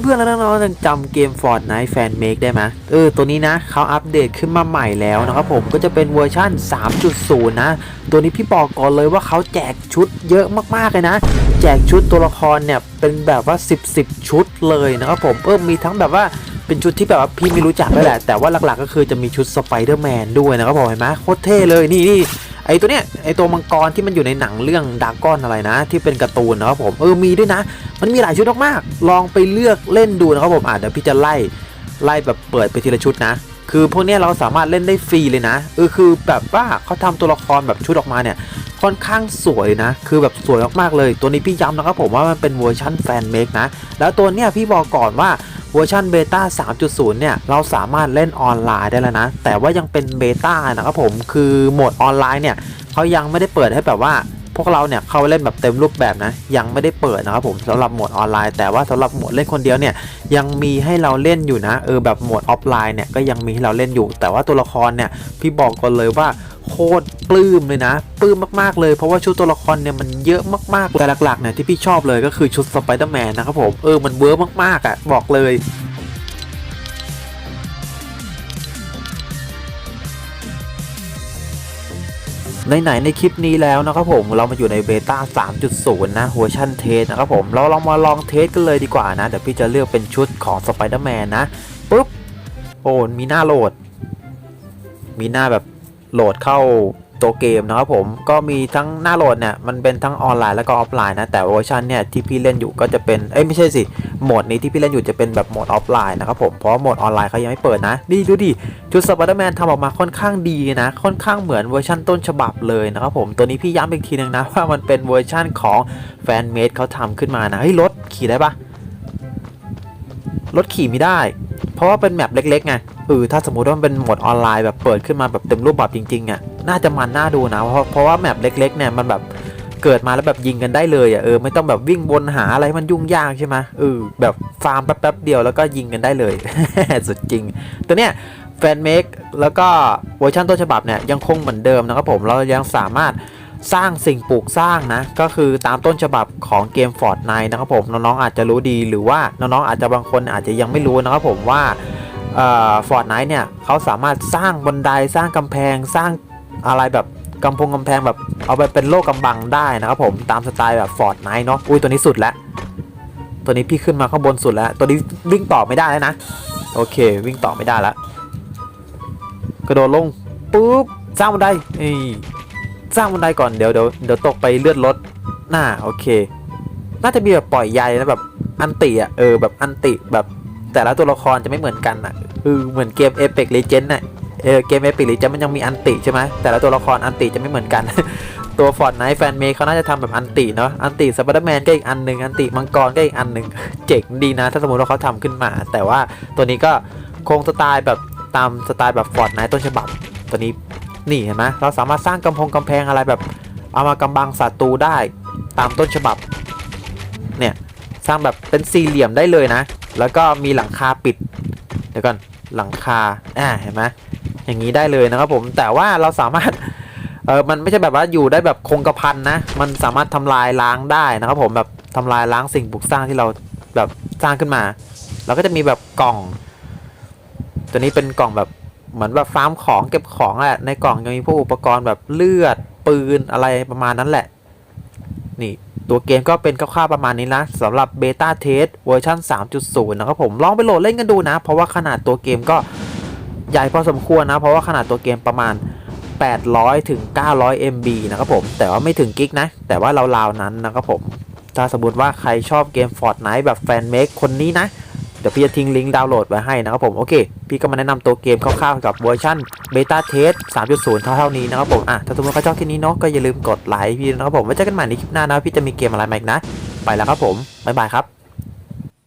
เพื่อนๆแล้วน้องๆยังจำเกม Fortnite Fan Make ได้ไหมเออ ตัวนี้นะเขาอัปเดตขึ้นมาใหม่แล้วนะครับผมก็จะเป็นเวอร์ชั่น 3.0 นะ ตัวนี้พี่บอกก่อนเลยว่าเขาแจกชุดเยอะมากๆเลยนะ แจกชุดตัวละครเนี่ย เป็นแบบว่า 10 10 ชุดเลยนะครับผมเออมีทั้งแบบว่าเป็นชุดที่แบบว่าพี่ไม่รู้จักด้วยแหละ แต่ว่าหลักๆก็คือจะมีชุดสไปเดอร์แมนด้วยนะครับผมเห็นไหมโคตรเท่เลยนี่นี่ ไอตัวเนี้ยไอตัวมังกรที่มันอยู่ในหนังเรื่องดากอนอะไรนะ ที่เป็นการ์ตูนนะครับผมเออมีด้วยนะ มันมีหลายชุดมากๆลองไปเลือกเล่นดูนะครับผมอะเดี๋ยวพี่จะไล่ไล่แบบเปิดไปทีละชุดนะ คือพวกเนี้ยเราสามารถเล่นได้ฟรีเลยนะเออคือแบบว่าเขาทำตัวละครแบบชุดออกมาเนี่ยค่อนข้างสวยนะ คือแบบสวยมากๆเลย ตัวนี้พี่ย้ำนะครับผมว่ามันเป็นเวอร์ชันแฟนเมคนะ แล้วตัวเนี้ยพี่บอกก่อนว่า เวอร์ชันเบต้า3.0 เนี่ย เราสามารถเล่นออนไลน์ได้แล้วนะ แต่ว่ายังเป็นเบต้านะครับผม คือโหมดออนไลน์เนี่ยเขายังไม่ได้เปิดให้แบบว่าพวกเราเนี่ยเข้าเล่นแบบเต็มรูปแบบนะ ยังไม่ได้เปิดนะครับผมสำหรับโหมดออนไลน์ แต่ว่าสำหรับโหมดเล่นคนเดียวเนี่ยยังมีให้เราเล่นอยู่นะเออแบบโหมดออฟไลน์เนี่ยก็ยังมีให้เราเล่นอยู่ แต่ว่าตัวละครเนี่ยพี่บอกก่อนเลยว่า โคตรปลื้มเลยนะปลื้มมากๆเลยเพราะว่าชุดตัวละครเนี่ยมันเยอะมากๆแต่หลักๆเนี่ยที่พี่ชอบเลยก็คือชุดสไปเดอร์แมนนะครับผมเออมันเวิร์กมากๆอะบอกเลยไหนๆในคลิปนี้แล้วนะครับผมเรามาอยู่ในเบต้า 3.0 นะเวอร์ชันเทสนะครับผมเราลองมาลองเทสกันเลยดีกว่านะเดี๋ยวพี่จะเลือกเป็นชุดของสไปเดอร์แมนนะปุ๊บโอ้มีหน้าโหลด มีหน้าแบบ โหลดเข้าตัวเกมนะครับผมก็มีทั้งหน้าโหลดเนี่ยมันเป็นทั้งออนไลน์แล้วก็ออฟไลน์นะแต่เวอร์ชันเนี่ยที่พี่เล่นอยู่ก็จะเป็นเอ้ยไม่ใช่สิโหมดนี้ที่พี่เล่นอยู่จะเป็นแบบโหมดออฟไลน์นะครับผมเพราะโหมดออนไลน์เขายังไม่เปิดนะนี่ดูดิชุดสไปเดอร์แมนทำออกมาค่อนข้างดีนะค่อนข้างเหมือนเวอร์ชันต้นฉบับเลยนะครับผมตัวนี้พี่ย้ำอีกทีนึงนะว่ามันเป็นเวอร์ชันของแฟนเมดเขาทำขึ้นมานะเฮ้ยรถขี่ได้ปะรถขี่ไม่ได้ เพราะว่าเป็นแมปเล็กๆไง เออถ้าสมมติว่ามันเป็นโหมดออนไลน์แบบเปิดขึ้นมาแบบเต็มรูปแบบจริงๆอะน่าจะมันน่าดูนะเพราะเพราะว่าแมปเล็กๆเนี่ยมันแบบเกิดมาแล้วแบบยิงกันได้เลยอะเออไม่ต้องแบบวิ่งวนหาอะไรมันยุ่งยากใช่ไหมเออแบบฟาร์มแป๊บๆเดียวแล้วก็ยิงกันได้เลย สุดจริง ตัวเนี้ยแฟนเมคแล้วก็เวอร์ชันต้นฉบับเนี่ยยังคงเหมือนเดิมนะครับผมเรายังสามารถสร้างสิ่งปลูกสร้างนะ ก็คือตามต้นฉบับของเกม Fortnite นะครับผมน้องๆอาจจะรู้ดีหรือว่าน้องๆอาจจะบางคนอาจจะยังไม่รู้นะครับผมว่า ฟอร์ดไนท์เนี่ยเขาสามารถสร้างบันไดสร้างกำแพงสร้างอะไรแบบกำพงกำแพงแบบเอาไปเป็นโลกกำบังได้นะครับผมตามสไตล์แบบฟอร์ดไนท์เนาะอุ้ยตัวนี้สุดแล้ว ตัวนี้พี่ขึ้นมาข้างบนสุดแล้ว ตัวนี้วิ่งต่อไม่ได้แล้วนะ โอเค วิ่งต่อไม่ได้แล้วกระโดดลงปุ๊บสร้างบันไดเอ้ยสร้างบันไดก่อนเดี๋ยวเดี๋ยวเดี๋ยวตกไปเลือดรถหน้าโอเค น่าจะมีแบบปล่อยใยนะแบบอันติอะเออแบบอันติแบบ แต่ละตัวละครจะไม่เหมือนกันอะคือเหมือนเกม Apex Legends น่ะเออเกม Apex Legends มันยังมีอันติใช่ไหมแต่ละตัวละครอันติจะไม่เหมือนกัน ตัว Fortnite แฟนเมย์เขาน่าจะทำแบบอันติเนาะอันติสไปเดอร์แมนก็อีกอันหนึ่งอันติมังกรก็อีกอันหนึ่งเจ๋งดีนะ ถ้าสมมติว่าเขาทำขึ้นมา แต่ว่าตัวนี้ก็คงสไตล์แบบตามสไตล์แบบ Fortnite ต้นฉบับ ตัวนี้นี่เห็นไหมเราสามารถสร้างกำพงกำแพงอะไรแบบ เอามากำบังศัตรูได้ตามต้นฉบับเนี่ยสร้างแบบเป็นสี่เหลี่ยมได้เลยนะ แล้วก็มีหลังคาปิดเดี๋ยวก่อนหลังคาอ่าเห็นไหมอย่างนี้ได้เลยนะครับผมแต่ว่าเราสามารถเออมันไม่ใช่แบบว่าอยู่ได้แบบคงกระพันนะ มันสามารถทำลายล้างได้นะครับผมแบบทำลายล้างสิ่งปลูกสร้างที่เราแบบสร้างขึ้นมา เราก็จะมีแบบกล่อง ตัวนี้เป็นกล่องแบบเหมือนแบบฟาร์มของเก็บของแหละในกล่องยังมีพวกอุปกรณ์แบบเลือดปืนอะไรประมาณนั้นแหละ นี่ ตัวเกมก็เป็นคร่าวๆประมาณนี้นะสำหรับเบต้าเทสเวอร์ชัน3.0 นะครับผมลองไปโหลดเล่นกันดูนะ เพราะว่าขนาดตัวเกมก็ใหญ่พอสมควรนะ เพราะว่าขนาดตัวเกมประมาณ 800 ถึง 900 MB นะครับผม แต่ว่าไม่ถึงกิกนะ แต่ว่าเราราวๆนั้นนะครับผม ถ้าสมมติว่าใครชอบเกม Fortnite แบบแฟนเมคคนนี้นะ เดี๋ยวพี่จะทิ้งลิงก์ดาวน์โหลดไว้ให้นะครับผมโอเค พี่ก็มาแนะนำตัวเกมคร่าวๆกับเวอร์ชันเบต้าเทส3.0 เท่าๆนี้นะครับผมอะถ้าสมมติใครชอบคลิปนี้เนาะก็อย่าลืมกดไลค์พี่นะครับผมไว้เจอกันใหม่ในคลิปหน้านะพี่จะมีเกมอะไรมาอีกนะ ไปแล้วครับผมบ๊ายบายครับ